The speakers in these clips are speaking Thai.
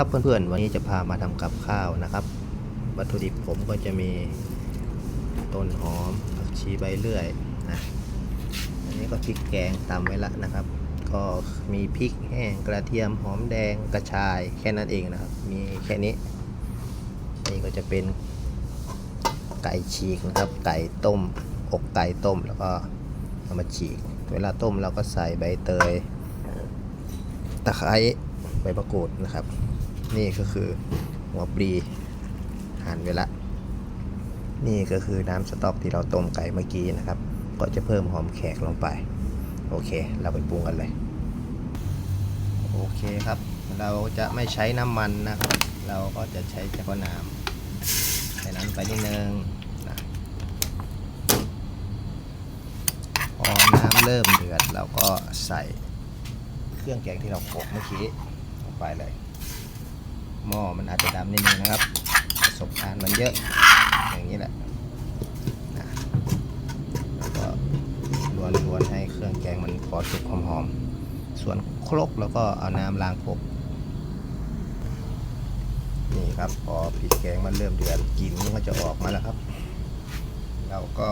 ครับเพื่อนๆ วันนี้จะพามาทำกับข้าวนะครับ วัตถุดิบผมก็จะมีต้นหอมผักชีใบเลื่อยนะอันนี้ก็พริกแกงตำไว้ละนะครับ ก็มีพริกแห้งกระเทียมหอมแดงกระชายแค่นั้นเองนะครับ มีแค่นี้ นี่ก็จะเป็นไก่ฉีกนะครับ ไก่ต้ม อกไก่ต้มแล้วก็เอามาฉีก เวลาต้มเราก็ใส่ใบเตยตะไคร้ใบมะกรูดนะครับ นี่ก็คือหัวปลีหั่นไว้ละนี่ก็คือน้ำสต๊อกที่เราต้มไก่เมื่อกี้นะครับ ก็จะเพิ่มหอมแขกลงไป โอเค เราไปปรุงกันเลย โอเคครับ เราจะไม่ใช้น้ำมันนะครับ เราก็จะใช้เฉพาะน้ำใส่น้ำไปนิดนึงนะพอน้ำเริ่มเดือดเราก็ใส่เครื่องแกงที่เราโขลกเมื่อกี้ลงไปเลย หม้อมันอาจจะดำนิดนึงนะครับประสบการณ์มันเยอะอย่างนี้แหละนะแล้วก็ล้วนๆให้เครื่องแกงมันพอสุกหอมๆส่วนครกแล้วก็เอาน้ำล้างครกนี่ครับพอพริกแกงมันเริ่มเดือดกลิ่นมันก็จะออกมาแล้วครับ เราก็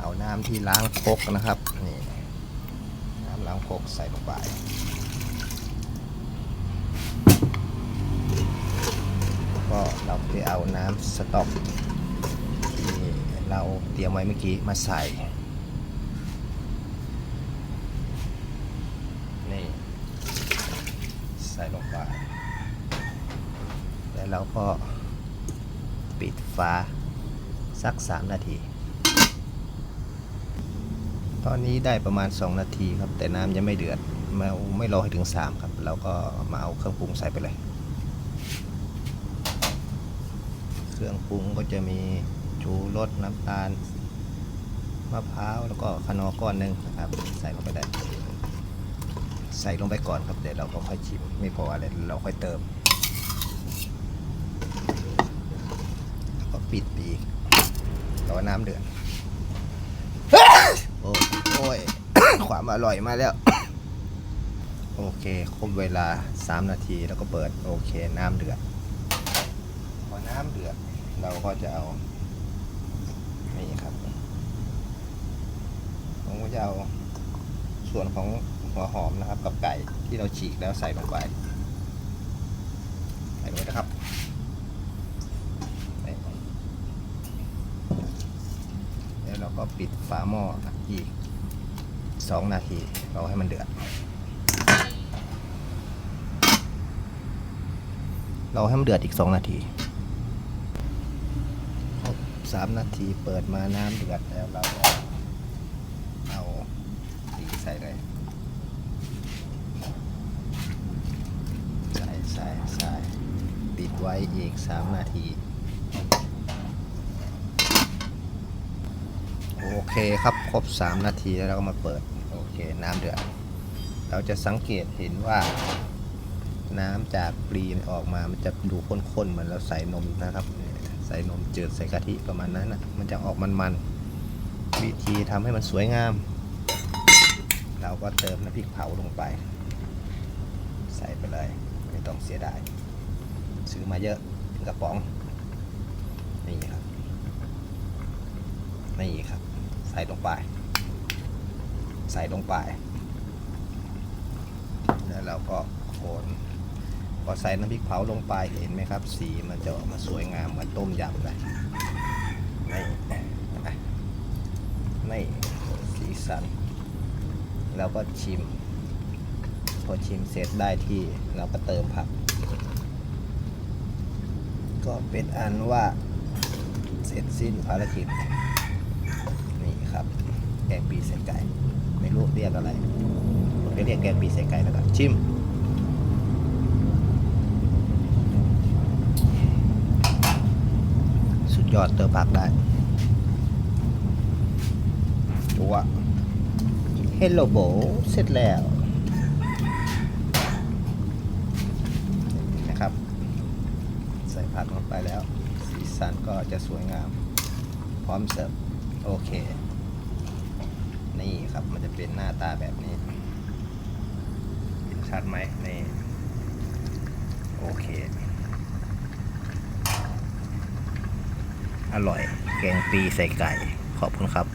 เอาน้ำที่ล้างครกนะครับนี่น้ำล้างครกใส่ลงไป ก็เราไปเอาน้ำสต๊อกที่เราเตรียมไว้เมื่อกี้มาใส่นี่ใส่ลงไปแล้วเราก็ปิดฝาสัก 3 นาที ตอนนี้ได้ประมาณ 2 นาทีครับ แต่น้ำยังไม่เดือดไม่ไม่รอให้ถึง 3 ครับ เราก็มาเอาเครื่องปรุงใส่ไปเลย เครื่องปรุงก็จะมีชูรสน้ำตาลมะพร้าวแล้วก็ขนอก้อนหนึ่งนะครับ ใส่ลงไปได้ ใส่ลงไปก่อนครับเดี๋ยวเราก็ค่อยชิมไม่พออะไรเราค่อยเติมแล้วก็ปิดปีกรอน้ำเดือดโอ้โอ้ยความอร่อยมาแล้ว โอเคครบเวลา 3 นาทีแล้วก็เปิด โอเค น้ำเดือด น้ำเดือด เราก็จะเอา นี่ครับ ผมก็จะเอาส่วนของหัวหอมนะครับ กับไก่ที่เราฉีกแล้วใส่ลงไปใส่ลงไปนะครับแล้วเราก็ปิดฝาหม้ออีก2นาทีเราให้มันเดือด เราให้มันเดือดอีก2นาที ครบสามนาทีเปิดมาน้ำเดือดแล้วเราก็เอาตีใส่เลยใส่ใส่ใส่ปิดไว้อีกสามนาที โอเคครับครบสามนาทีแล้วเราก็มาเปิด โอเค น้ำเดือด เราจะสังเกตเห็นว่าน้ำจากปลีนออกมา มันจะดูข้นๆ เหมือนเราใส่นมนะครับ ใส่นมจืดใส่กะทิประมาณนั้นนะมันจะออกมันๆ วิธีทำให้มันสวยงาม เราก็เติมน้ำพริกเผาลงไป ใส่ไปเลยไม่ต้องเสียดาย ซื้อมาเยอะเป็นกระป๋อง นี่ครับ นี่ครับ ใส่ลงไป ใส่ลงไป แล้วเราก็โคน พอใส่น้ำพริกเผาลงไปเห็นไหมครับ สีมันจะออกมาสวยงามเหมือนต้มยำเลยนี่นี่สีสันเราก็ชิม พอชิมเสร็จได้ที่เราก็เติมผัก ก็เป็นอันว่าเสร็จสิ้นภารกิจ นี่ครับแกงปีใส่ไก่ ไม่รู้เรียกอะไรผมจะเรียกแกงปีใส่ไก่แล้วกันชิม สุด ยอดเติมผักได้ตัวเฮลโลโบเสร็จแล้วนะครับ ใส่ผักลงไปแล้ว สีสันก็จะสวยงาม พร้อมเสิร์ฟ โอเค นี่ครับมันจะเป็นหน้าตาแบบนี้ชัดไหมนี่ โอเค อร่อย แกงปีใส่ไก่ ขอบคุณครับ